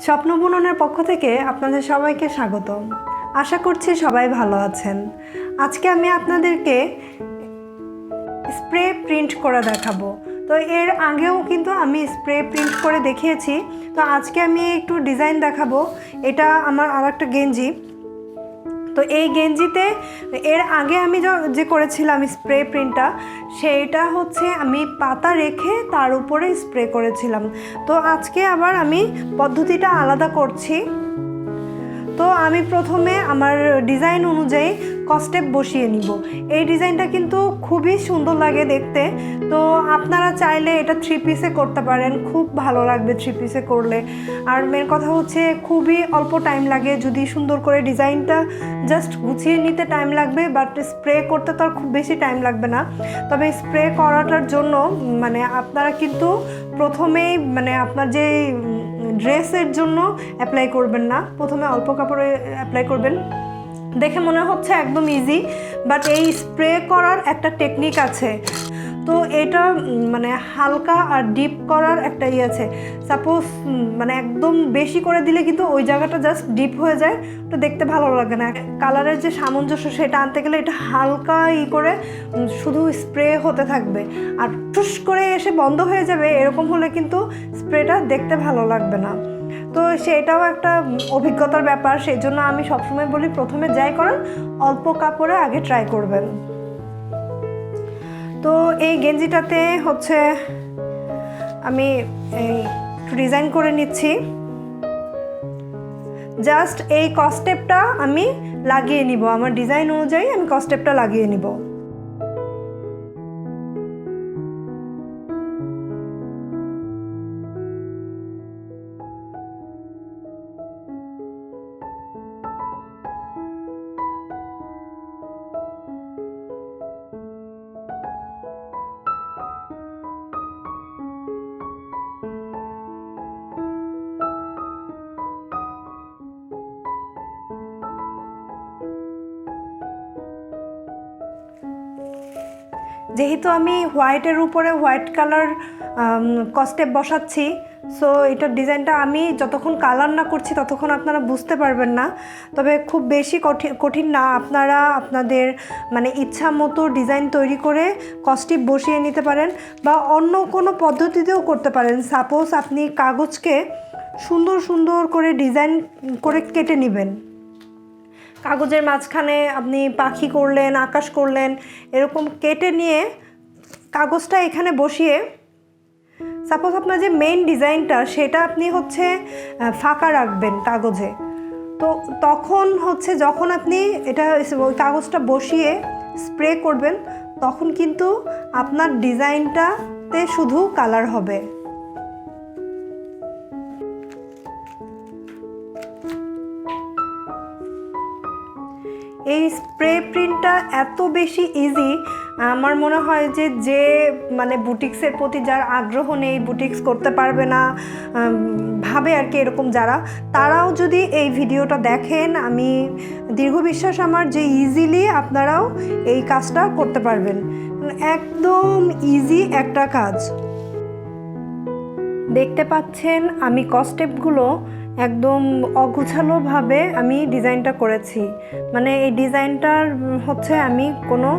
স্বপ্ন বুননের পক্ষ থেকে আপনাদের সবাইকে স্বাগত আশা করছি সবাই ভালো আছেন। আজকে আমি আপনাদেরকে স্প্রে প্রিন্ট করে দেখাবো। তো এর আগেও কিন্তু আমি স্প্রে প্রিন্ট করে দেখিয়েছি। তো আজকে আমি একটু ডিজাইন দেখাবো। এটা আমার আর একটা গেঞ্জি। তো এই গেঞ্জিতে এর আগে আমি য- করেছিলাম স্প্রে প্রিন্টটা, সেইটা হচ্ছে আমি পাতা রেখে তার উপরে স্প্রে করেছিলাম। তো আজকে আবার আমি পদ্ধতিটা আলাদা করছি। তো আমি প্রথমে আমার ডিজাইন অনুযায়ী কস্টেপ বসিয়ে নিব। এই ডিজাইনটা কিন্তু খুবই সুন্দর লাগে দেখতে। তো আপনারা চাইলে এটা থ্রি পিসে করতে পারেন, খুব ভালো লাগবে থ্রি পিসে করলে। আর মেন কথা হচ্ছে খুবই অল্প টাইম লাগে, যদি সুন্দর করে ডিজাইনটা জাস্ট গুছিয়ে নিতে টাইম লাগবে বাট স্প্রে করতে তো আর খুব বেশি টাইম লাগবে না। তবে স্প্রে করাটার জন্য মানে আপনারা কিন্তু প্রথমেই মানে আপনার যে ড্রেসের জন্য অ্যাপ্লাই করবেন না। প্রথমে অল্প কাপড়ে অ্যাপ্লাই করবেন। দেখে মনে হচ্ছে একদম ইজি বাট এই স্প্রে করার একটা টেকনিক আছে। তো এটা মানে হালকা আর ডিপ করার একটা ইয়ে আছে। সাপোজ মানে একদম বেশি করে দিলে কিন্তু ওই জায়গাটা জাস্ট ডিপ হয়ে যায়, তো দেখতে ভালো লাগে না। কালারের যে সামঞ্জস্য সেটা আনতে গেলে এটা হালকা ই করে শুধু স্প্রে হতে থাকবে। আর টুস করে এসে বন্ধ হয়ে যাবে, এরকম হলে কিন্তু স্প্রেটা দেখতে ভালো লাগবে না। তো সেটাও একটা অভিজ্ঞতার ব্যাপার সেই জন্য আমি সবসময় বলি প্রথমে যাই করেন, অল্প কাপড়ে আগে ট্রাই করবেন। তো এই গেঞ্জিটাতে হচ্ছে আমি ডিজাইন করে নিচ্ছি। জাস্ট এই কস্টেপটা আমি লাগিয়ে নিব, আমার ডিজাইন অনুযায়ী আমি কস্টেপটা লাগিয়ে নিব। যেহেতু আমি হোয়াইটের উপরে হোয়াইট কালার কস্টেপ বসাচ্ছি সো এটার ডিজাইনটা আমি যতক্ষণ কালার না করছি ততক্ষণ আপনারা বুঝতে পারবেন না। তবে খুব বেশি কঠিন কঠিন না, আপনারা আপনাদের মানে ইচ্ছা মতো ডিজাইন তৈরি করে কস্টিপ বসিয়ে নিতে পারেন বা অন্য কোনো পদ্ধতিতেও করতে পারেন। সাপোজ আপনি কাগজকে সুন্দর সুন্দর করে ডিজাইন করে কেটে নেবেন। কাগজের মাঝখানে আপনি পাখি করলেন, আকাশ করলেন, এরকম কেটে নিয়ে কাগজটা এখানে বসিয়ে সাপোজ আপনার যে মেইন ডিজাইনটা সেটা আপনি হচ্ছে ফাঁকা রাখবেন কাগজে। তো তখন হচ্ছে যখন আপনি এটা ওই কাগজটা বসিয়ে স্প্রে করবেন, তখন কিন্তু আপনার ডিজাইনটাতে শুধু কালার হবে। এই স্প্রে প্রিন্টটা এত বেশি ইজি আমার মনে হয় যে যে মানে বুটিক্সের প্রতি যার আগ্রহ নেই, বুটিক্স করতে পারবে না ভাবে আর কি এরকম যারা, তারাও যদি এই ভিডিওটা দেখেন, আমি দীর্ঘ বিশ্বাস আমার যে ইজিলি আপনারাও এই কাজটা করতে পারবেন। একদম ইজি একটা কাজ। দেখতে পাচ্ছেন, আমি কস্টেপগুলো একদম অগুছালোভাবে আমি ডিজাইনটা করেছি। মানে এই ডিজাইনটার হচ্ছে আমি কোনো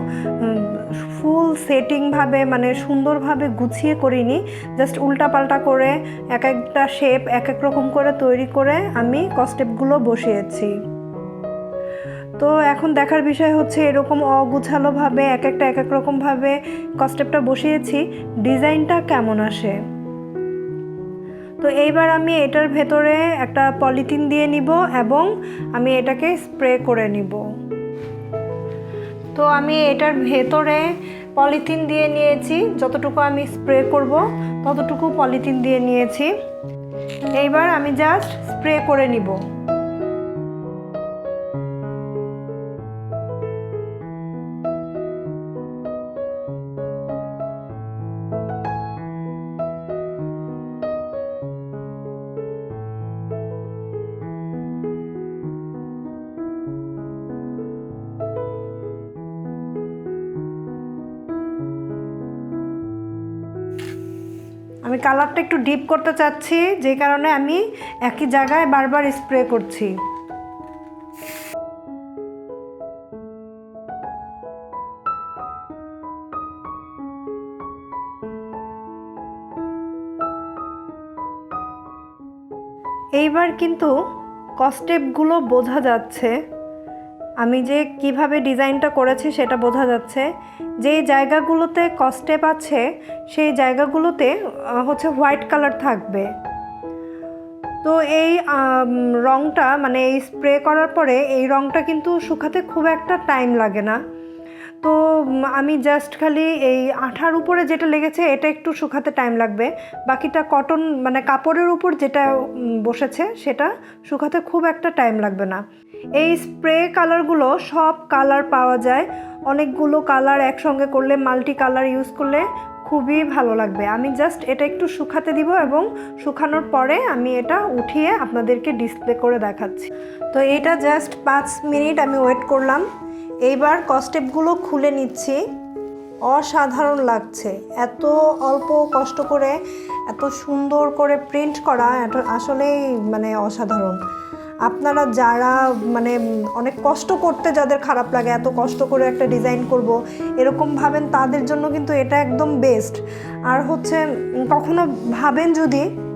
ফুল সেটিংভাবে মানে সুন্দরভাবে গুছিয়ে করিনি। জাস্ট উল্টাপাল্টা করে এক একটা শেপ এক এক রকম করে তৈরি করে আমি কস্টেপগুলো বসিয়েছি। তো এখন দেখার বিষয় হচ্ছে এরকম অগুছালোভাবে, এক একটা এক এক রকমভাবে কস্টেপটা বসিয়েছি। ডিজাইনটা কেমন আসে? তো এইবার আমি এটার ভেতরে একটা পলিথিন দিয়ে নিব এবং আমি এটাকে স্প্রে করে নিব। তো আমি এটার ভেতরে পলিথিন দিয়ে নিয়েছি, যতটুকু আমি স্প্রে করব ততটুকু পলিথিন দিয়ে নিয়েছি। এইবার আমি জাস্ট স্প্রে করে নিব। আমি কালারটা একটু ডিপ করতে চাচ্ছি, যে কারণে আমি একই জায়গায় বারবার স্প্রে করছি। এইবার কিন্তু কস্টেপগুলো বোঝা যাচ্ছে। আমি যে কীভাবে ডিজাইনটা করেছি সেটা বোঝা যাচ্ছে। যে জায়গাগুলোতে কস্টেপ আছে, সেই জায়গাগুলোতে হচ্ছে হোয়াইট কালার থাকবে। তো এই রঙটা মানে এই স্প্রে করার পরে এই রঙটা কিন্তু শুকাতে খুব একটা টাইম লাগে না। তো আমি জাস্ট খালি এই আঠার উপরে যেটা লেগেছে, এটা একটু শুকাতে টাইম লাগবে। বাকিটা কটন মানে কাপড়ের উপর যেটা বসেছে, সেটা শুকাতে খুব একটা টাইম লাগবে না। এই স্প্রে কালারগুলো সব কালার পাওয়া যায়। অনেকগুলো কালার একসঙ্গে করলে মাল্টি কালার ইউজ করলে খুবই ভালো লাগবে। আমি জাস্ট এটা একটু শুকাতে দিব এবং শুকানোর পরে আমি এটা উঠিয়ে আপনাদেরকে ডিসপ্লে করে দেখাচ্ছি। তো এটা জাস্ট পাঁচ মিনিট আমি ওয়েট করলাম। এইবার কস্টেপগুলো খুলে নিচ্ছি। অসাধারণ লাগছে। এত অল্প কষ্ট করে, এত সুন্দর করে প্রিন্ট করা আসলেই মানে অসাধারণ। আপনারা যারা মানে অনেক কষ্ট করতে যাদের খারাপ লাগে, এত কষ্ট করে একটা ডিজাইন করব, এরকম ভাবেন তাদের জন্য কিন্তু এটা একদম বেস্ট আর হচ্ছে কখনো ভাবেন যদি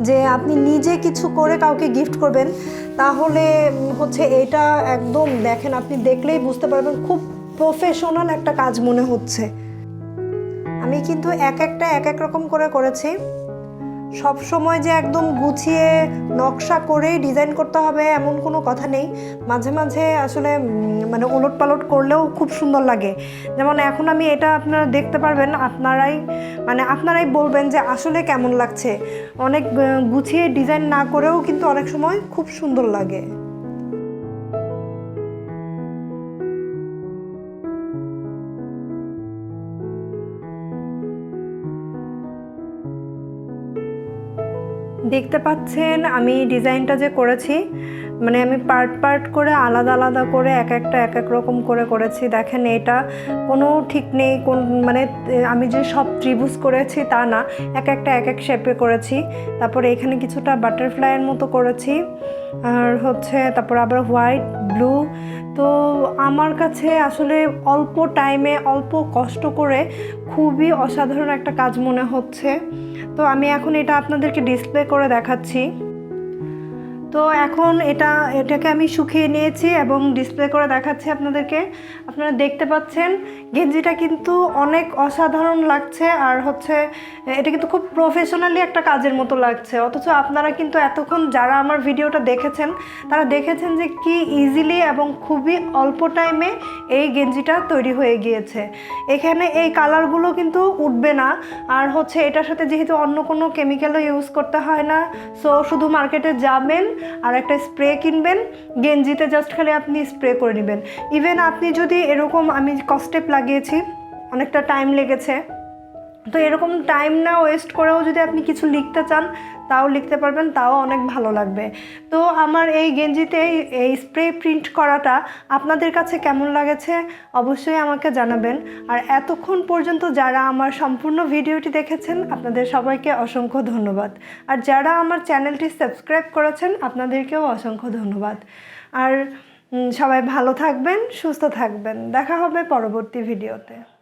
যে আপনি নিজে কিছু করে কাউকে গিফট করবেন, তাহলে হচ্ছে এটা একদম দেখেন, আপনি দেখলেই বুঝতে পারবেন খুব প্রফেশনাল একটা কাজ মনে হচ্ছে। আমি কিন্তু এক একটা, এক এক রকম করে করেছি। সব সময় যে একদম গুছিয়ে নকশা করেই ডিজাইন করতে হবে, এমন কোনো কথা নেই। মাঝে মাঝে আসলে মানে ওলট পালট করলেও খুব সুন্দর লাগে। যেমন এখন আমি এটা আপনারা দেখতে পারবেন, আপনারাই মানে আপনারাই বলবেন যে আসলে কেমন লাগছে। অনেক গুছিয়ে ডিজাইন না করেও কিন্তু অনেক সময় খুব সুন্দর লাগে। দেখতে পাচ্ছেন, আমি ডিজাইনটা যে করেছি মানে আমি পার্ট পার্ট করে আলাদা আলাদা করে এক একটা, এক এক রকম করে করেছি। দেখেন এটা কোনো ঠিক নেই, কোন মানে আমি যে সব ত্রিভুজ করেছি তা না, এক একটা, এক এক শেপে করেছি। তারপরে এখানে কিছুটা বাটারফ্লাইয়ের মতো করেছি, আর হচ্ছে তারপর আবার হোয়াইট ব্লু তো আমার কাছে আসলে অল্প টাইমে অল্প কষ্ট করে খুবই অসাধারণ একটা কাজ মনে হচ্ছে। তো আমি এখন এটা আপনাদেরকে ডিসপ্লে করে দেখাচ্ছি। তো এখন এটা, এটাকে আমি শুকিয়ে নিয়েছি এবং ডিসপ্লে করে দেখাচ্ছি আপনাদেরকে। আপনারা দেখতে পাচ্ছেন, গেঞ্জিটা কিন্তু অনেক অসাধারণ লাগছে আর হচ্ছে, এটা কিন্তু খুব প্রফেশনালি একটা কাজের মতো লাগছে। অথচ আপনারা কিন্তু এতক্ষণ যারা আমার ভিডিওটা দেখেছেন, তারা দেখেছেন যে কি ইজিলি এবং খুবই অল্প টাইমে এই গেঞ্জিটা তৈরি হয়ে গিয়েছে। এখানে এই কালারগুলো কিন্তু উঠবে না। আর হচ্ছে এটার সাথে যেহেতু অন্য কোনো কেমিক্যালও ইউজ করতে হয় না সো শুধু মার্কেটে যাবেন আর একটা স্প্রে কিনবেন, গেঞ্জিতে জাস্ট খালি আপনি স্প্রে করে নেবেন। ইভেন আপনি যদি এরকম, আমি কস্টেপ লাগিয়েছি, অনেকটা টাইম লেগেছে। তো এরকম টাইম না ওয়েস্ট করেও যদি আপনি কিছু লিখতে চান তাও লিখতে পারবেন, তাও অনেক ভালো লাগবে। তো আমার এই গেঞ্জিতে এই- স্প্রে প্রিন্ট করাটা আপনাদের কাছে কেমন লাগেছে অবশ্যই আমাকে জানাবেন। আর এতক্ষণ পর্যন্ত যারা আমার সম্পূর্ণ ভিডিওটি দেখেছেন, আপনাদের সবাইকে অসংখ্য ধন্যবাদ। আর যারা আমার চ্যানেলটি সাবস্ক্রাইব করেছেন, আপনাদেরকেও অসংখ্য ধন্যবাদ। আর সবাই ভালো থাকবেন, সুস্থ থাকবেন। দেখা হবে পরবর্তী ভিডিওতে।